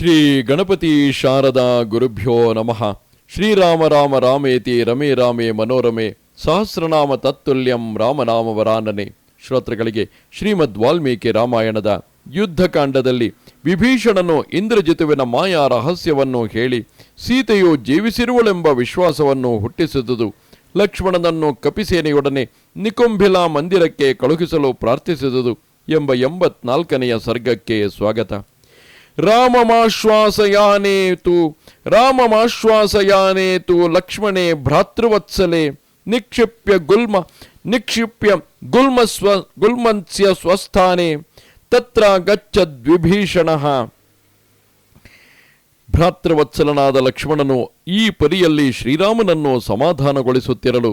ಶ್ರೀ ಗಣಪತಿ ಶಾರದಾ ಗುರುಭ್ಯೋ ನಮಃ. ಶ್ರೀರಾಮ ರಾಮ ರಾಮೇತಿ ರಮೇ ರಾಮೇ ಮನೋರಮೆ. ಸಹಸ್ರನಾಮ ತತ್ತುಲ್ಯಂ ರಾಮನಾಮ ವರಾನನೆ ಶ್ರೋತೃಗಳಿಗೆ ಶ್ರೀಮದ್ ವಾಲ್ಮೀಕಿ ರಾಮಾಯಣದ ಯುದ್ಧಕಾಂಡದಲ್ಲಿ ವಿಭೀಷಣನು ಇಂದ್ರಜಿತುವಿನ ಮಾಯಾ ರಹಸ್ಯವನ್ನು ಹೇಳಿ, ಸೀತೆಯು ಜೀವಿಸಿರುವಳೆಂಬ ವಿಶ್ವಾಸವನ್ನು ಹುಟ್ಟಿಸಿದುದು. ಲಕ್ಷ್ಮಣನನ್ನು ಕಪಿಸೇನೆಯೊಡನೆ ನಿಕುಂಭಿಲಾ ಮಂದಿರಕ್ಕೆ ಕಳುಹಿಸಲು ಪ್ರಾರ್ಥಿಸಿದುದು ಎಂಬ ಎಂಬತ್ನಾಲ್ಕನೆಯ ಸರ್ಗಕ್ಕೆ ಸ್ವಾಗತ. ರಾಮಮಾಶ್ವಾಸಯಾನೇತು ರಾಮಮಾಶ್ವಾಸಯಾನೇತು ಲಕ್ಷ್ಮಣೇ ಭ್ರಾತೃವತ್ಸಲೆ, ನಿಕ್ಷಿಪ್ಯ ಗುಲ್ಮ ನಿಕ್ಷಿಪ್ಯ ಗುಲ್ಮ ಸ್ವ ಗುಲ್ಮನ್ಸ್ಯ ಸ್ವಸ್ಥಾನೆ, ತತ್ರ ಗಚ್ಚದ್ವಿಭೀಷಣ ಭ್ರಾತೃವತ್ಸಲನಾದ ಲಕ್ಷ್ಮಣನು ಈ ಪರಿಯಲ್ಲಿ ಶ್ರೀರಾಮನನ್ನು ಸಮಾಧಾನಗೊಳಿಸುತ್ತಿರಲು,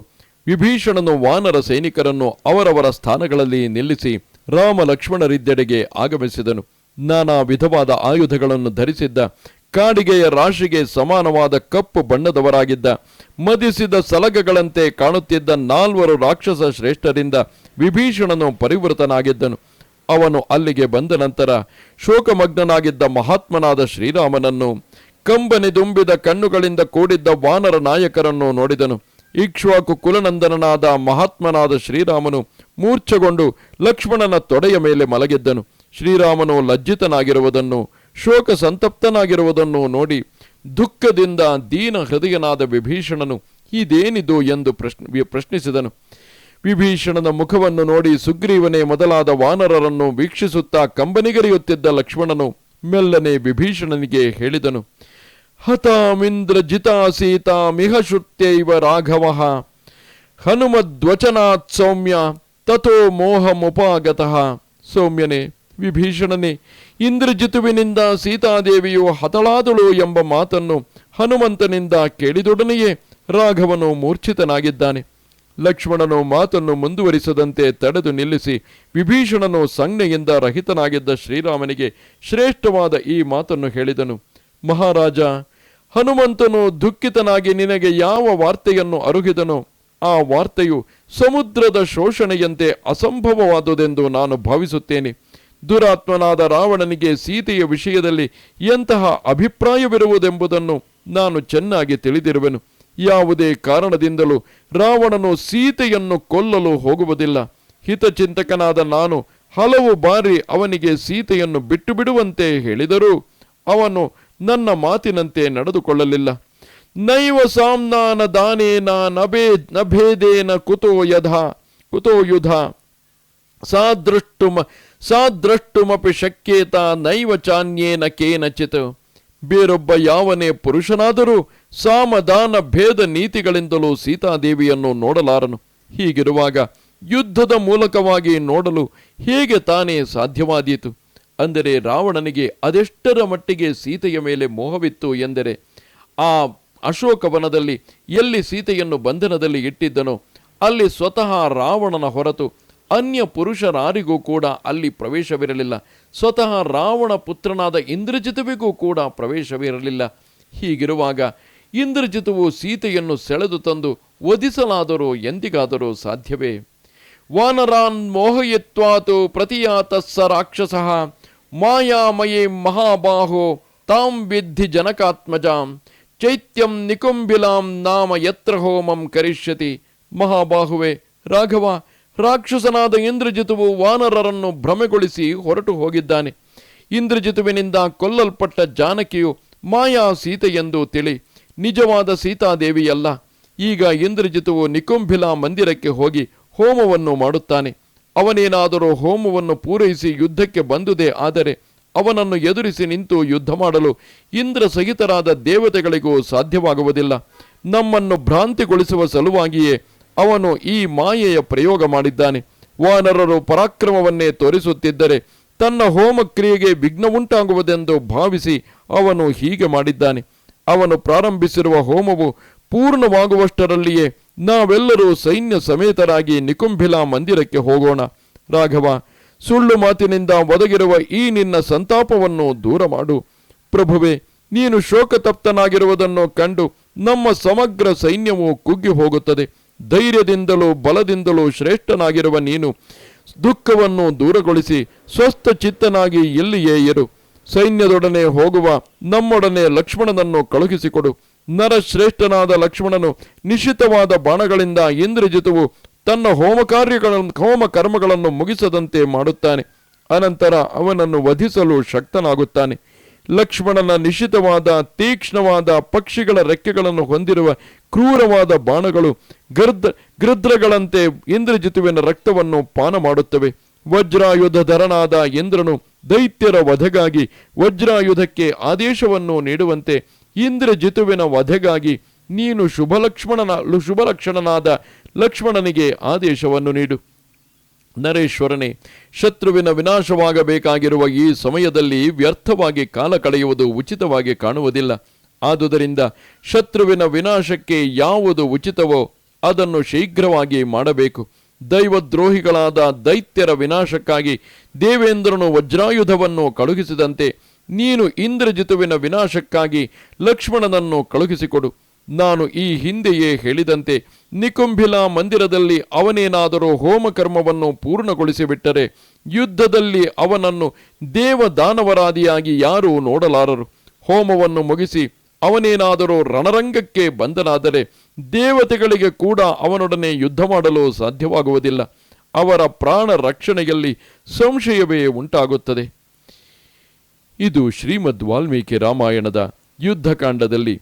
ವಿಭೀಷಣನು ವಾನರ ಸೈನಿಕರನ್ನು ಅವರವರ ಸ್ಥಾನಗಳಲ್ಲಿ ನಿಲ್ಲಿಸಿ ರಾಮ ಲಕ್ಷ್ಮಣರಿದ್ದೆಡೆಗೆ ಆಗಮಿಸಿದನು. ನಾನಾ ವಿಧವಾದ ಆಯುಧಗಳನ್ನು ಧರಿಸಿದ್ದ, ಕಾಡಿಗೆಯ ರಾಶಿಗೆ ಸಮಾನವಾದ ಕಪ್ಪು ಬಣ್ಣದವರಾಗಿದ್ದ, ಮದಿಸಿದ ಸಲಗಗಳಂತೆ ಕಾಣುತ್ತಿದ್ದ ನಾಲ್ವರು ರಾಕ್ಷಸ ಶ್ರೇಷ್ಠರಿಂದ ವಿಭೀಷಣನು ಪರಿವೃತನಾಗಿದ್ದನು. ಅವನು ಅಲ್ಲಿಗೆ ಬಂದ ನಂತರ ಶೋಕಮಗ್ನನಾಗಿದ್ದ ಮಹಾತ್ಮನಾದ ಶ್ರೀರಾಮನನ್ನು ಕಂಬನಿದುಂಬಿದ ಕಣ್ಣುಗಳಿಂದ ಕೂಡಿದ್ದ ವಾನರ ನಾಯಕರನ್ನು ನೋಡಿದನು. ಇಕ್ಷ್ವಾಕು ಕುಲನಂದನನಾದ ಮಹಾತ್ಮನಾದ ಶ್ರೀರಾಮನು ಮೂರ್ಛಗೊಂಡು ಲಕ್ಷ್ಮಣನ ತೊಡೆಯ ಮೇಲೆ ಮಲಗಿದ್ದನು. ಶ್ರೀರಾಮನು ಲಜ್ಜಿತನಾಗಿರುವುದನ್ನು, ಶೋಕ ಸಂತಪ್ತನಾಗಿರುವುದನ್ನು ನೋಡಿ ದುಃಖದಿಂದ ದೀನ ಹೃದಯನಾದ ವಿಭೀಷಣನು ಇದೇನಿದು ಎಂದು ಪ್ರಶ್ನ ಪ್ರಶ್ನಿಸಿದನು. ವಿಭೀಷಣನ ಮುಖವನ್ನು ನೋಡಿ ಸುಗ್ರೀವನೇ ಮೊದಲಾದ ವಾನರರನ್ನು ವೀಕ್ಷಿಸುತ್ತಾ ಕಂಬನಿಗರಿಯುತ್ತಿದ್ದ ಲಕ್ಷ್ಮಣನು ಮೆಲ್ಲನೆ ವಿಭೀಷಣನಿಗೆ ಹೇಳಿದನು ಹತಾಮಿಂದ್ರ ಜಿತಾ ಸೀತಾ ಮಿಹ ಶುತ್ಯೈವ ರಾಘವ, ಹನುಮದ್ವಚನಾತ್ ಸೌಮ್ಯ ತಥೋ ಮೋಹಮುಪಾಗತಃ. ಸೌಮ್ಯನೇ ವಿಭೀಷಣನೇ, ಇಂದ್ರಜಿತುವಿನಿಂದ ಸೀತಾದೇವಿಯು ಹತಳಾದಳು ಎಂಬ ಮಾತನ್ನು ಹನುಮಂತನಿಂದ ಕೇಳಿದೊಡನೆಯೇ ರಾಘವನು ಮೂರ್ಛಿತನಾಗಿದ್ದಾನೆ. ಲಕ್ಷ್ಮಣನು ಮಾತನ್ನು ಮುಂದುವರಿಸದಂತೆ ತಡೆದು ನಿಲ್ಲಿಸಿ ವಿಭೀಷಣನು ಸಂಜ್ಞೆಯಿಂದ ರಹಿತನಾಗಿದ್ದ ಶ್ರೀರಾಮನಿಗೆ ಶ್ರೇಷ್ಠವಾದ ಈ ಮಾತನ್ನು ಹೇಳಿದನು. ಮಹಾರಾಜ, ಹನುಮಂತನು ದುಃಖಿತನಾಗಿ ನಿನಗೆ ಯಾವ ವಾರ್ತೆಯನ್ನು ಅರುಹಿದನೋ? ಆ ವಾರ್ತೆಯು ಸಮುದ್ರದ ಶೋಷಣೆಯಂತೆ ಅಸಂಭವವಾದುದೆಂದು ನಾನು ಭಾವಿಸುತ್ತೇನೆ. ದುರಾತ್ಮನಾದ ರಾವಣನಿಗೆ ಸೀತೆಯ ವಿಷಯದಲ್ಲಿ ಎಂತಹ ಅಭಿಪ್ರಾಯವಿರುವುದೆಂಬುದನ್ನು ನಾನು ಚೆನ್ನಾಗಿ ತಿಳಿದಿರುವೆನು. ಯಾವುದೇ ಕಾರಣದಿಂದಲೂ ರಾವಣನು ಸೀತೆಯನ್ನು ಕೊಲ್ಲಲು ಹೋಗುವುದಿಲ್ಲ. ಹಿತಚಿಂತಕನಾದ ನಾನು ಹಲವು ಬಾರಿ ಅವನಿಗೆ ಸೀತೆಯನ್ನು ಬಿಟ್ಟು ಬಿಡುವಂತೆ ಹೇಳಿದರೂ ಅವನು ನನ್ನ ಮಾತಿನಂತೆ ನಡೆದುಕೊಳ್ಳಲಿಲ್ಲ. ನೈವ ಸಾಮ್ನಾನ ದಾನೇನ ನಭೇ ನಭೇದೇನ ಕುತೋ ಯಧ, ಕುತೋ ಯುಧ ಸಾದೃಷ್ಟುಮಪಿ ಶಕ್ಯೇತ ನೈವ ಚಾನ್ಯೇನ ಕೇನಚಿತ್. ಬೇರೊಬ್ಬ ಯಾವನೇ ಪುರುಷನಾದರೂ ಸಾಮದಾನ ಭೇದ ನೀತಿಗಳಿಂದಲೂ ಸೀತಾದೇವಿಯನ್ನು ನೋಡಲಾರನು. ಹೀಗಿರುವಾಗ ಯುದ್ಧದ ಮೂಲಕವಾಗಿ ನೋಡಲು ಹೇಗೆ ತಾನೇ ಸಾಧ್ಯವಾದೀತು? ಅಂದರೆ ರಾವಣನಿಗೆ ಅದೆಷ್ಟರ ಮಟ್ಟಿಗೆ ಸೀತೆಯ ಮೇಲೆ ಮೋಹವಿತ್ತು ಎಂದರೆ, ಆ ಅಶೋಕವನದಲ್ಲಿ ಎಲ್ಲಿ ಸೀತೆಯನ್ನು ಬಂಧನದಲ್ಲಿ ಇಟ್ಟಿದ್ದನೋ ಅಲ್ಲಿ ಸ್ವತಃ ರಾವಣನ ಹೊರತು ಅನ್ಯ ಪುರುಷರಾರಿಗೂ ಕೂಡ ಅಲ್ಲಿ ಪ್ರವೇಶವಿರಲಿಲ್ಲ. ಸ್ವತಃ ರಾವಣ ಪುತ್ರನಾದ ಇಂದ್ರಜಿತುವಿಗೂ ಕೂಡ ಪ್ರವೇಶವಿರಲಿಲ್ಲ. ಹೀಗಿರುವಾಗ ಇಂದ್ರಜಿತುವು ಸೀತೆಯನ್ನು ಸೆಳೆದು ತಂದು ವಧಿಸಲಾದರೂ ಎಂದಿಗಾದರೂ ಸಾಧ್ಯವೇ? ವಾನರಾನ್ ಮೋಹಯತ್ವಾತು ಪ್ರತಿಯಾತ ಸ ರಾಕ್ಷಸ, ಮಾಯಾಮಯೇ ಮಹಾಬಾಹೋ, ತಾಂ ವಿದ್ಧಿ ಜನಕಾತ್ಮಜಾಂ, ಚೈತ್ಯಂ ನಿಕುಂಬಿಲಾಂ ನಾಮ ಯತ್ರ ಹೋಮಂ ಕರಿಷ್ಯತಿ. ಮಹಾಬಾಹುವೆ, ರಾಘವ ರಾಕ್ಷಸನಾದ ಇಂದ್ರಜಿತುವು ವಾನರರನ್ನು ಭ್ರಮೆಗೊಳಿಸಿ ಹೊರಟು ಹೋಗಿದ್ದಾನೆ. ಇಂದ್ರಜಿತುವಿನಿಂದ ಕೊಲ್ಲಲ್ಪಟ್ಟ ಜಾನಕಿಯು ಮಾಯಾ ಸೀತೆಯೆಂದು ತಿಳಿ, ನಿಜವಾದ ಸೀತಾದೇವಿಯಲ್ಲ. ಈಗ ಇಂದ್ರಜಿತುವು ನಿಕುಂಭಿಲಾ ಮಂದಿರಕ್ಕೆ ಹೋಗಿ ಹೋಮವನ್ನು ಮಾಡುತ್ತಾನೆ. ಅವನೇನಾದರೂ ಹೋಮವನ್ನು ಪೂರೈಸಿ ಯುದ್ಧಕ್ಕೆ ಬಂದುದೇ ಆದರೆ ಅವನನ್ನು ಎದುರಿಸಿ ನಿಂತು ಯುದ್ಧ ಮಾಡಲು ಇಂದ್ರ ಸಹಿತರಾದ ದೇವತೆಗಳಿಗೂ ಸಾಧ್ಯವಾಗುವುದಿಲ್ಲ. ನಮ್ಮನ್ನು ಭ್ರಾಂತಿಗೊಳಿಸುವ ಸಲುವಾಗಿಯೇ ಅವನು ಈ ಮಾಯೆಯ ಪ್ರಯೋಗ ಮಾಡಿದ್ದಾನೆ. ವಾನರರು ಪರಾಕ್ರಮವನ್ನೇ ತೋರಿಸುತ್ತಿದ್ದರೆ ತನ್ನ ಹೋಮ ಕ್ರಿಯೆಗೆ ವಿಘ್ನವುಂಟಾಗುವುದೆಂದು ಭಾವಿಸಿ ಅವನು ಹೀಗೆ ಮಾಡಿದ್ದಾನೆ. ಅವನು ಪ್ರಾರಂಭಿಸಿರುವ ಹೋಮವು ಪೂರ್ಣವಾಗುವಷ್ಟರಲ್ಲಿಯೇ ನಾವೆಲ್ಲರೂ ಸೈನ್ಯ ಸಮೇತರಾಗಿ ನಿಕುಂಭಿಲಾ ಮಂದಿರಕ್ಕೆ ಹೋಗೋಣ. ರಾಘವ, ಸುಳ್ಳು ಮಾತಿನಿಂದ ಒದಗಿರುವ ಈ ನಿನ್ನ ಸಂತಾಪವನ್ನು ದೂರ ಮಾಡು. ಪ್ರಭುವೆ, ನೀನು ಶೋಕತಪ್ತನಾಗಿರುವುದನ್ನು ಕಂಡು ನಮ್ಮ ಸಮಗ್ರ ಸೈನ್ಯವು ಕುಗ್ಗಿ ಹೋಗುತ್ತದೆ. ಧೈರ್ಯದಿಂದಲೂ ಬಲದಿಂದಲೂ ಶ್ರೇಷ್ಠನಾಗಿರುವ ನೀನು ದುಃಖವನ್ನು ದೂರಗೊಳಿಸಿ ಸ್ವಸ್ಥ ಚಿತ್ತನಾಗಿ ಎಲ್ಲಿಯೇ ಇರು. ಸೈನ್ಯದೊಡನೆ ಹೋಗುವ ನಮ್ಮೊಡನೆ ಲಕ್ಷ್ಮಣನನ್ನು ಕಳುಹಿಸಿಕೊಡು. ನರಶ್ರೇಷ್ಠನಾದ ಲಕ್ಷ್ಮಣನು ನಿಶ್ಚಿತವಾದ ಬಾಣಗಳಿಂದ ಇಂದ್ರಜಿತವು ತನ್ನ ಹೋಮ ಕಾರ್ಯಗಳನ್ನು ಹೋಮ ಕರ್ಮಗಳನ್ನು ಮುಗಿಸದಂತೆ ಮಾಡುತ್ತಾನೆ. ಅನಂತರ ಅವನನ್ನು ವಧಿಸಲು ಶಕ್ತನಾಗುತ್ತಾನೆ. ಲಕ್ಷ್ಮಣನ ನಿಶಿತವಾದ ತೀಕ್ಷ್ಣವಾದ ಪಕ್ಷಿಗಳ ರೆಕ್ಕೆಗಳನ್ನು ಹೊಂದಿರುವ ಕ್ರೂರವಾದ ಬಾಣಗಳು ಗರ್ದ ಗೃದ್ರಗಳಂತೆ ಇಂದ್ರಜಿತುವಿನ ರಕ್ತವನ್ನು ಪಾನ ಮಾಡುತ್ತವೆ ವಜ್ರಾಯುಧಧರನಾದ ಇಂದ್ರನು ದೈತ್ಯರ ವಧೆಗಾಗಿ ವಜ್ರಾಯುಧಕ್ಕೆ ಆದೇಶವನ್ನು ನೀಡುವಂತೆ ಇಂದ್ರಜಿತುವಿನ ವಧೆಗಾಗಿ ನೀನು ಶುಭಲಕ್ಷ್ಮಣನ, ಶುಭಲಕ್ಷಣನಾದ ಲಕ್ಷ್ಮಣನಿಗೆ ಆದೇಶವನ್ನು ನೀಡು. ನರೇಶ್ವರನೇ, ಶತ್ರುವಿನ ವಿನಾಶವಾಗಬೇಕಾಗಿರುವ ಈ ಸಮಯದಲ್ಲಿ ವ್ಯರ್ಥವಾಗಿ ಕಾಲ ಕಳೆಯುವುದು ಉಚಿತವಾಗಿ ಕಾಣುವುದಿಲ್ಲ. ಆದುದರಿಂದ ಶತ್ರುವಿನ ವಿನಾಶಕ್ಕೆ ಯಾವುದು ಉಚಿತವೋ ಅದನ್ನು ಶೀಘ್ರವಾಗಿ ಮಾಡಬೇಕು. ದೈವದ್ರೋಹಿಗಳಾದ ದೈತ್ಯರ ವಿನಾಶಕ್ಕಾಗಿ ದೇವೇಂದ್ರನು ವಜ್ರಾಯುಧವನ್ನು ಕಳುಹಿಸಿದಂತೆ ನೀನು ಇಂದ್ರಜಿತುವಿನ ವಿನಾಶಕ್ಕಾಗಿ ಲಕ್ಷ್ಮಣನನ್ನು ಕಳುಹಿಸಿಕೊಡು. ನಾನು ಈ ಹಿಂದೆಯೇ ಹೇಳಿದಂತೆ ನಿಕುಂಭಿಲಾ ಮಂದಿರದಲ್ಲಿ ಅವನೇನಾದರೂ ಹೋಮಕರ್ಮವನ್ನು ಪೂರ್ಣಗೊಳಿಸಿಬಿಟ್ಟರೆ ಯುದ್ಧದಲ್ಲಿ ಅವನನ್ನು ದೇವದಾನವರಾದಿಯಾಗಿ ಯಾರೂ ನೋಡಲಾರರು. ಹೋಮವನ್ನು ಮುಗಿಸಿ ಅವನೇನಾದರೂ ರಣರಂಗಕ್ಕೆ ಬಂದನಾದರೆ ದೇವತೆಗಳಿಗೆ ಕೂಡ ಅವನೊಡನೆ ಯುದ್ಧ ಮಾಡಲು ಸಾಧ್ಯವಾಗುವುದಿಲ್ಲ. ಅವರ ಪ್ರಾಣ ರಕ್ಷಣೆಯಲ್ಲಿ ಸಂಶಯವೇ ಉಂಟಾಗುತ್ತದೆ. ಇದು ಶ್ರೀಮದ್ ವಾಲ್ಮೀಕಿ ರಾಮಾಯಣದ ಯುದ್ಧಕಾಂಡದಲ್ಲಿ